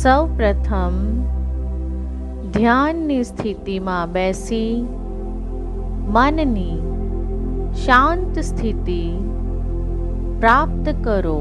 સૌ પ્રથમ ધ્યાનની સ્થિતિમાં બેસી મનની શાંત સ્થિતિ પ્રાપ્ત કરો.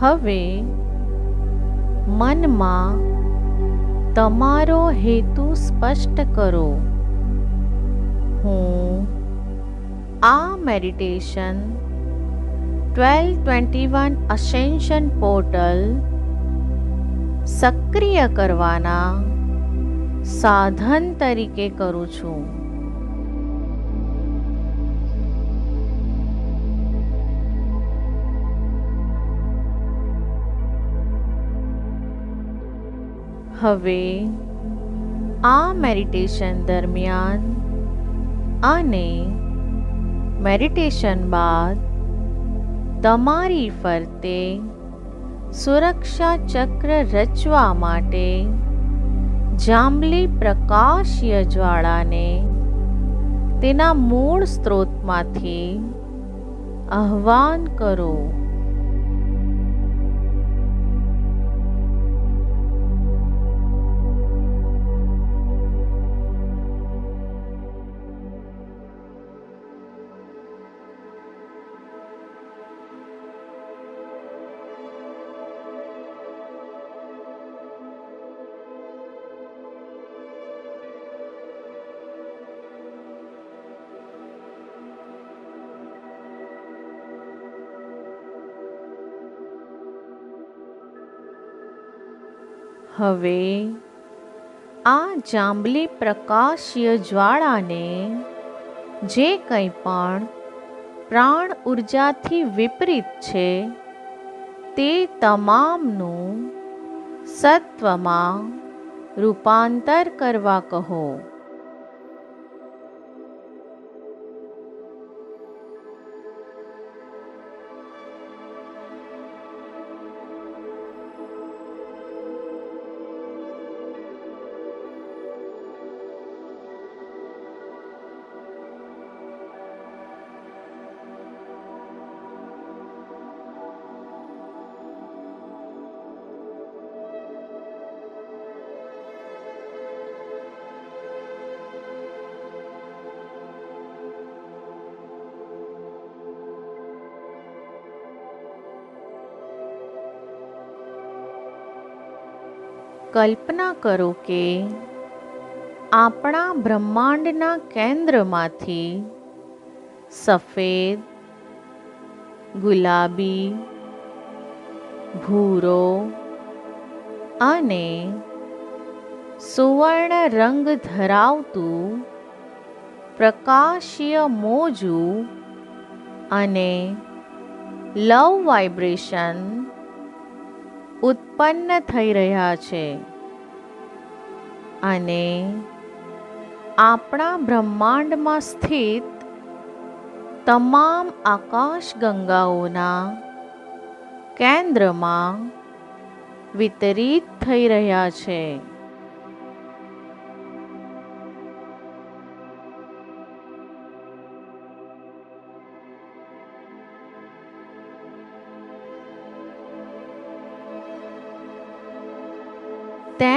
હવે મનમાં તમારો હેતુ સ્પષ્ટ કરો. હું આ meditation twelve twenty one ascension portal સક્રિય કરવાના સાધન તરીકે કરું છું. હવે આ મેડિટેશન દરમિયાન અને મેડિટેશન બાદ તમારી ફરતે સુરક્ષા ચક્ર રચવા માટે જાંબલી પ્રકાશીય જ્વાળાને તેના મૂળ સ્ત્રોતમાંથી આહ્વાન કરો. હવે આ જાંબલી પ્રકાશીય જ્વાળાને જે કંઈ પણ પ્રાણ ઉર્જાથી વિપરીત છે, તે તમામનું સત્વમાં રૂપાંતર કરવા કહો. કલ્પના કરો કે આપણા બ્રહ્માંડના કેન્દ્રમાંથી સફેદ, ગુલાબી, ભૂરો અને સુવર્ણ રંગ ધરાવતું પ્રકાશીય મોજું અને લવ વાઇબ્રેશન ઉત્પન્ન થઈ રહ્યા છે. અને આપણા બ્રહ્માંડમાં સ્થિત તમામ આકાશ ગંગાઓના કેન્દ્રમાં વિતરિત થઈ રહ્યા છે.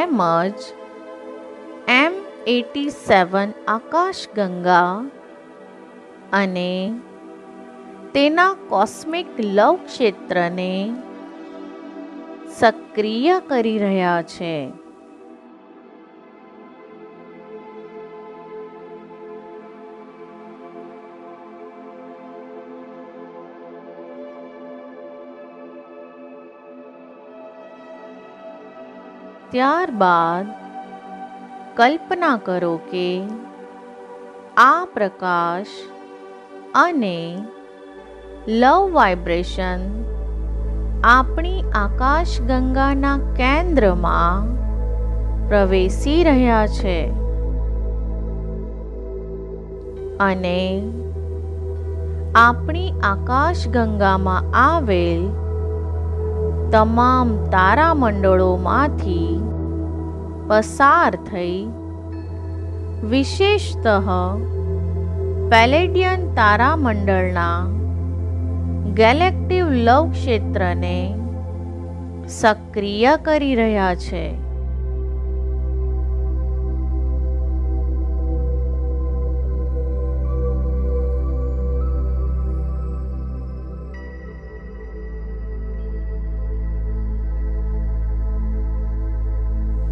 તેમજ એમ એટી સેવન આકાશગંગા અને તેના કોસ્મિક લવ ક્ષેત્રને સક્રિય કરી રહ્યા છે. ત્યારબાદ કલ્પના કરો કે આ પ્રકાશ અને લવ વાઇબ્રેશન આપણી આકાશગંગાના કેન્દ્રમાં પ્રવેશી રહ્યા છે. અને આપણી આકાશગંગામાં આવેલ તમામ તારામંડળોમાંથી પસાર થઈ વિશેષતઃ પેલેડિયન તારામંડળના ગેલેક્ટિવ લવ ક્ષેત્રને સક્રિય કરી રહ્યા છે.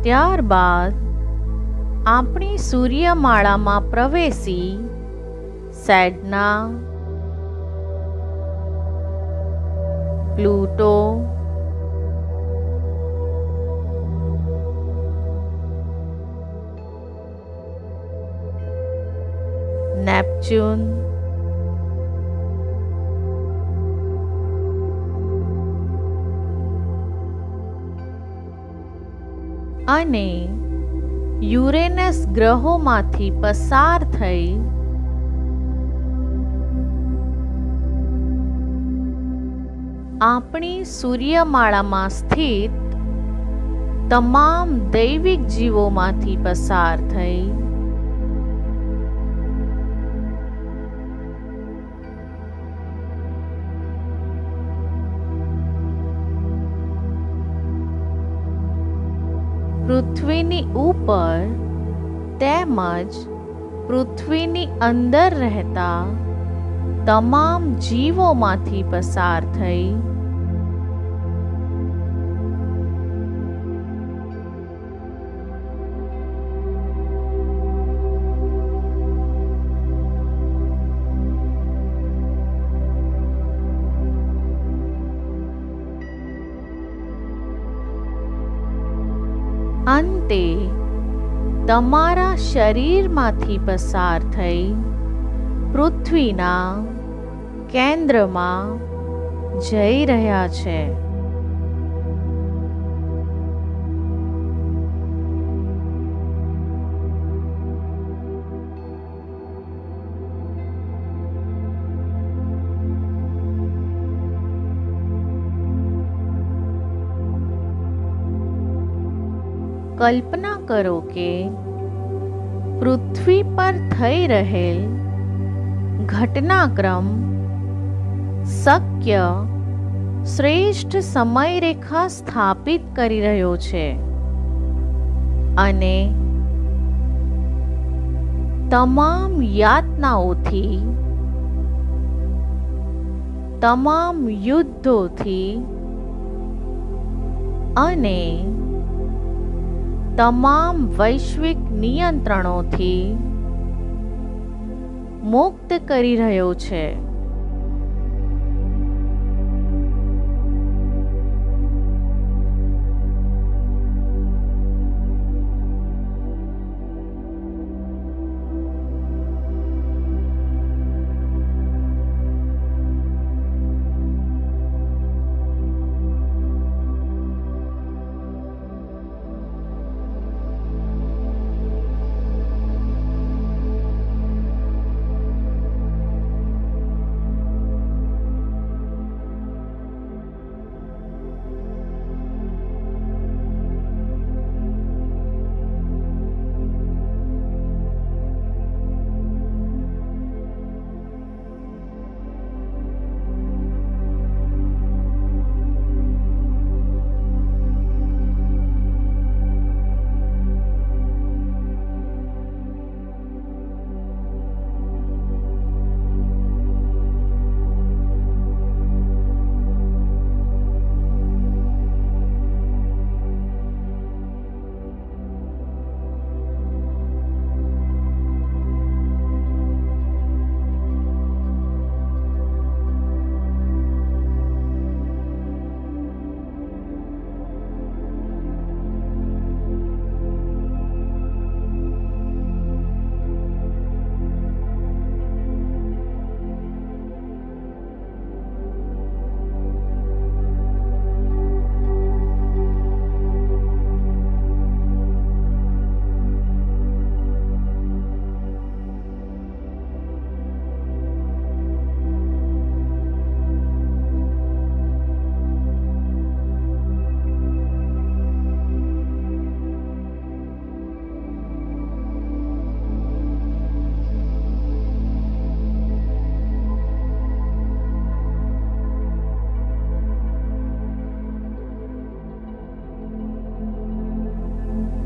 ત્યારબાદ આપણી સૂર્યમાળામાં પ્રવેશી સેડના પ્લુટો નેપચ્યુન અને યુરેનસ ગ્રહોમાંથી પસાર થઈ આપણી સૂર્યમાળામાં સ્થિત તમામ દૈવિક જીવોમાંથી પસાર થઈ પૃથ્વીની ઉપર તેમજ પૃથ્વીની અંદર રહેતા તમામ જીવોમાંથી પસાર થઈ અંતે તમારા શરીરમાંથી પસાર થઈ પૃથ્વીના કેન્દ્રમાં જઈ રહ્યા છે. કલ્પના કરો કે પૃથ્વી પર થઈ રહેલ ઘટનાક્રમ શક્ય શ્રેષ્ઠ સમયરેખા સ્થાપિત કરી રહ્યો છે. અને તમામ યાતનાઓથી, તમામ યુદ્ધોથી અને તમામ વૈશ્વિક નિયંત્રણોથી મુક્ત કરી રહ્યો છે.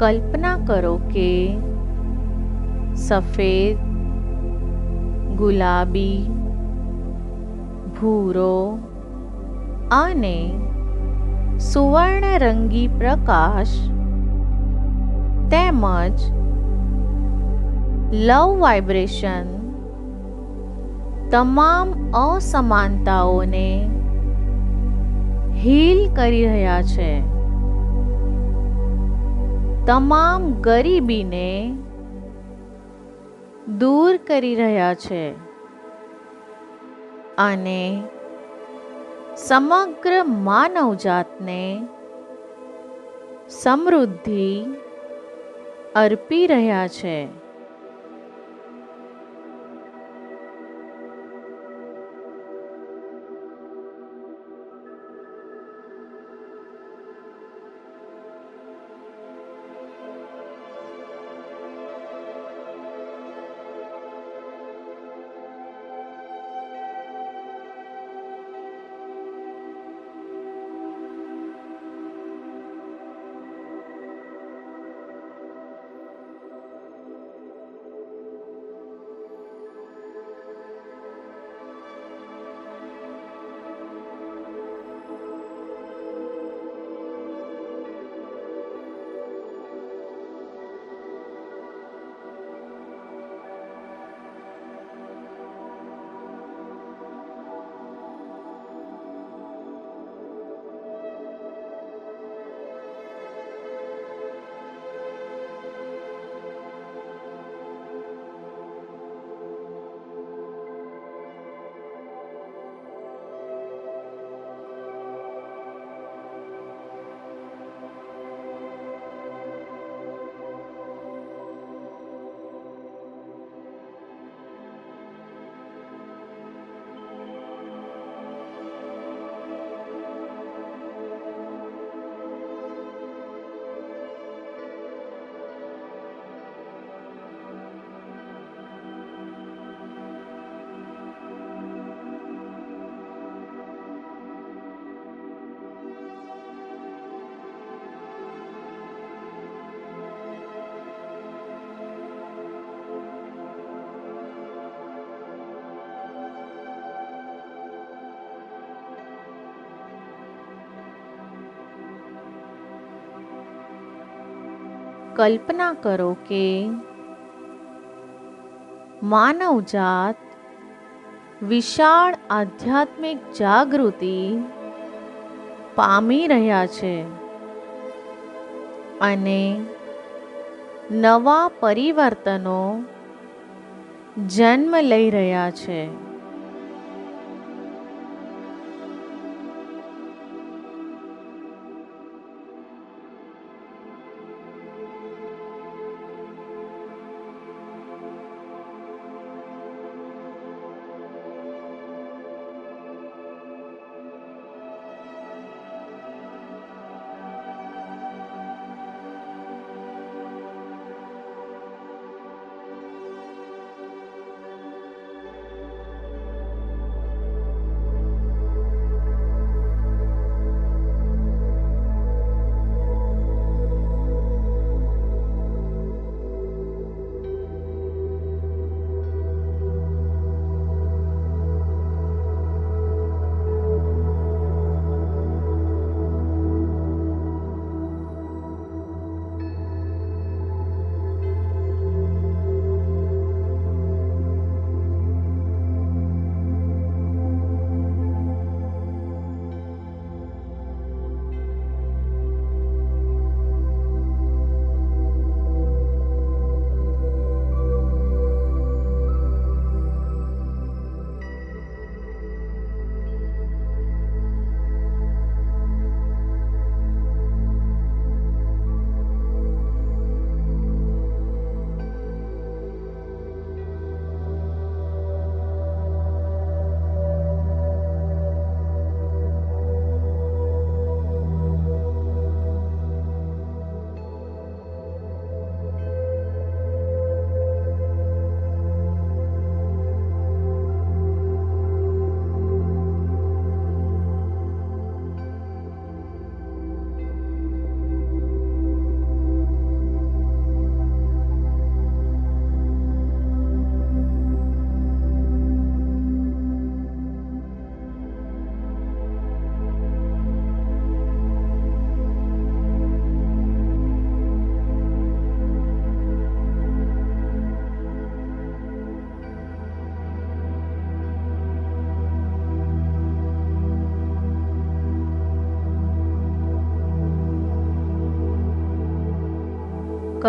કલ્પના કરો કે સફેદ, ગુલાબી, ભૂરો અને સુવર્ણરંગી પ્રકાશ તેમજ લવ વાઇબ્રેશન તમામ અસમાનતાઓને હીલ કરી રહ્યા છે. તમામ ગરીબીને દૂર કરી રહ્યા છે અને સમગ્ર માનવજાતને સમૃદ્ધિ અર્પી રહ્યા છે. કલ્પના કરો કે માનવજાત વિશાળ આધ્યાત્મિક જાગૃતિ પામી રહ્યા છે અને નવા પરિવર્તનો જન્મ લઈ રહ્યા છે.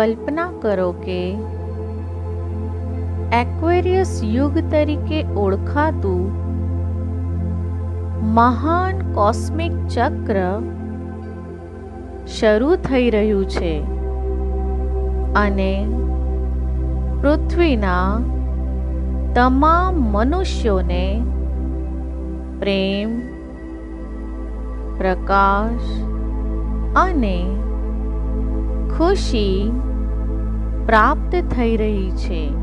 કલ્પના કરો કે એક્વેરિયસ યુગ તરીકે ઓળખાતું મહાન કોસ્મિક ચક્ર શરૂ થઈ રહ્યું છે અને પૃથ્વીના તમામ મનુષ્યોને પ્રેમ, પ્રકાશ અને ખુશી પ્રાપ્ત થઈ રહી છે.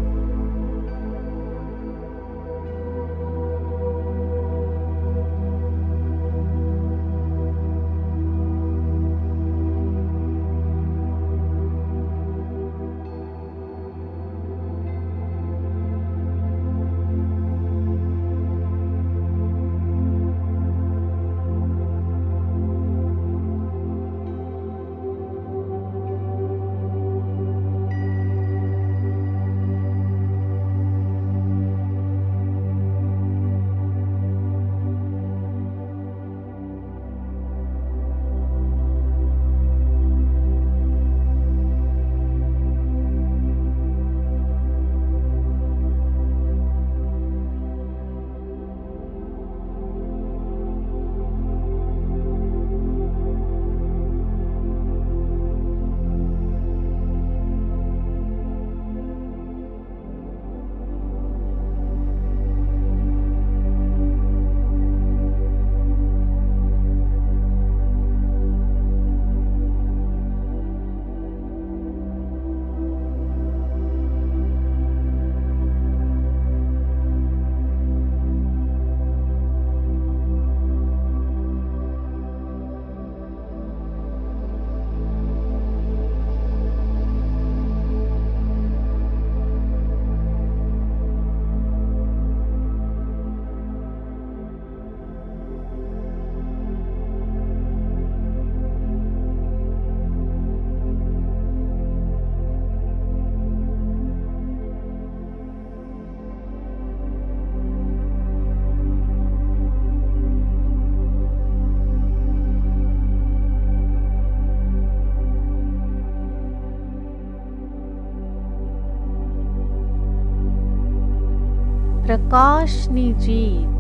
પ્રકાશની જીત